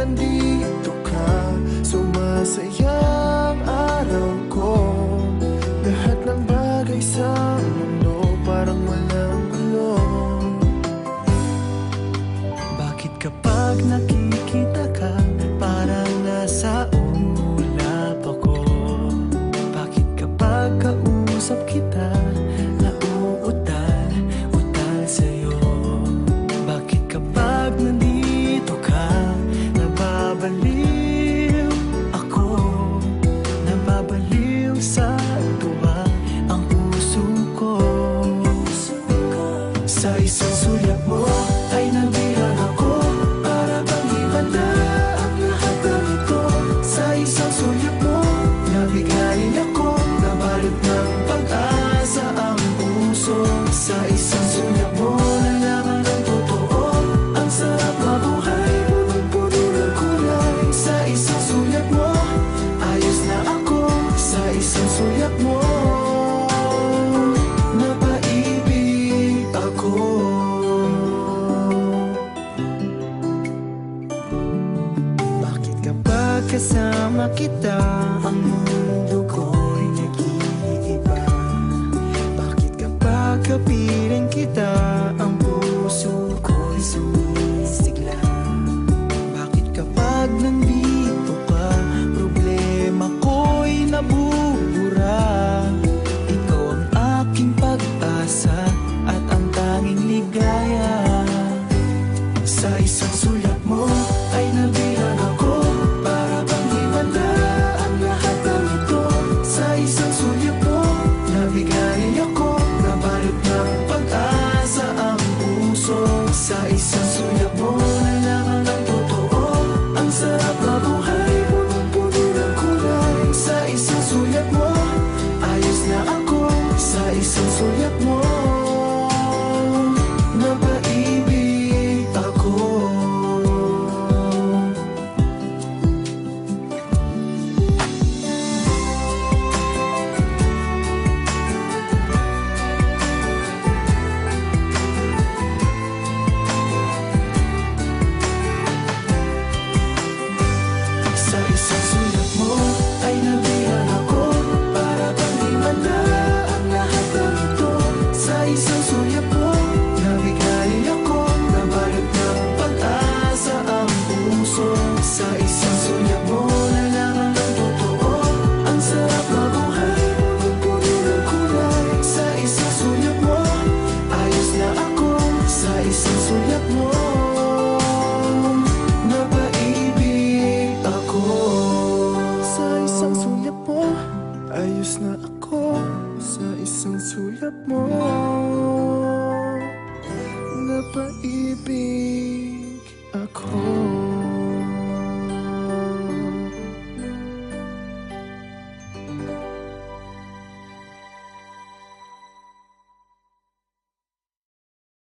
nandito ka Sumasayang araw ko. Lahat ng bagay sa mundo Parang walang gulo. Bakit kapag nakita kasama kita. Ang mundo ko'y nag-iiba. Bakit kapag kapiling kita? Ang puso ko'y sumisigla. Bakit kapag nang não sulat mo Napaibig